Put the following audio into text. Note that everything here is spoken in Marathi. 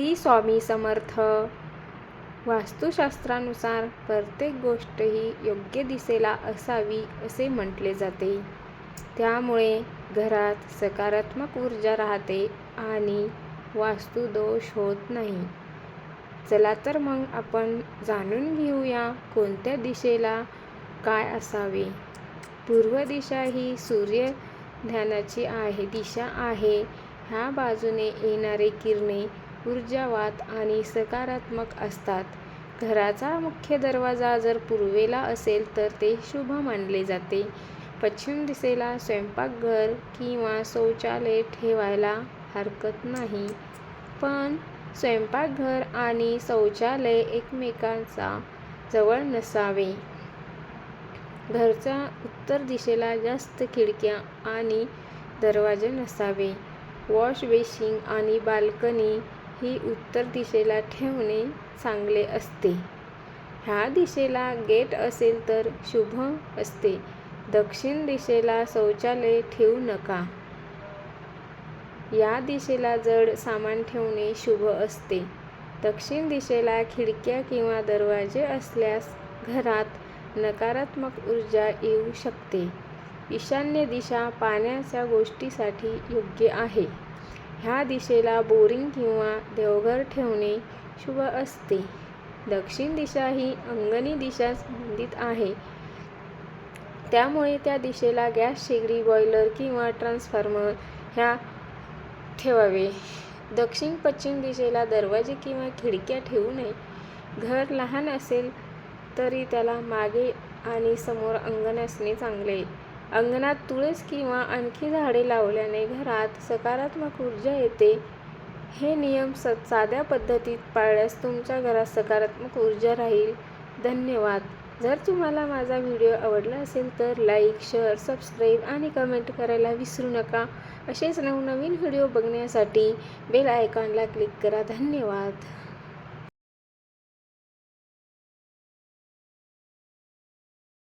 श्री स्वामी समर्थ. वास्तुशास्त्रानुसार प्रत्येक गोष्ट ही योग्य दिशेला असावी असे म्हटले जाते. त्यामुळे घरात सकारात्मक ऊर्जा राहते आणि वास्तुदोष होत नाही. चला तर मग आपण जाणून घेऊया कोणत्या दिशेला काय असावे. पूर्व दिशा ही सूर्य ध्यानाची आहे दिशा आहे. ह्या बाजूने येणारे किरणे ऊर्जावात आणि सकारात्मक असतात. घराचा मुख्य दरवाजा जर पूर्वेला असेल तर ते शुभ मानले जाते. पश्चिम दिशेला स्वयंपाकघर किंवा शौचालय ठेवायला हरकत नाही. पण स्वयंपाकघर आणि शौचालय एकमेकांचा जवळ नसावे. घरच्या उत्तर दिशेला जास्त खिडक्या आणि दरवाजे नसावे. वॉश बेसिंग आणि बाल्कनी ही उत्तर दिशेला ठेवणे चांगले असते. ह्या दिशेला गेट असेल तर शुभ असते. दक्षिण दिशेला शौचालय ठेवू नका. या दिशेला जड सामान ठेवणे शुभ असते. दक्षिण दिशेला खिडक्या किंवा दरवाजे असल्यास घरात नकारात्मक ऊर्जा येऊ शकते. ईशान्य दिशा पाण्याच्या गोष्टीसाठी योग्य आहे. ह्या दिशेला बोरिंग किंवा देवघर ठेवणे शुभ असते. दक्षिण दिशा ही अंगणी दिशा संबंधित आहे. त्यामुळे त्या दिशेला गॅस शेगडी बॉयलर किंवा ट्रान्सफॉर्मर ह्या ठेवावे. दक्षिण पश्चिम दिशेला दरवाजे किंवा खिडक्या ठेवू नये. घर लहान असेल तरी त्याला मागे आणि समोर अंगण असणे चांगले. अंगणात तुळस किंवा आणखी झाडे लावल्याने घरात सकारात्मक ऊर्जा येते. हे नियम स साध्या पद्धतीत पाळल्यास तुमच्या घरात सकारात्मक ऊर्जा राहील. धन्यवाद. जर तुम्हाला माझा व्हिडिओ आवडला असेल तर लाईक शेअर सबस्क्राईब आणि कमेंट करायला विसरू नका. असेच नवनवीन व्हिडिओ बघण्यासाठी बेल आयकॉनला क्लिक करा. धन्यवाद.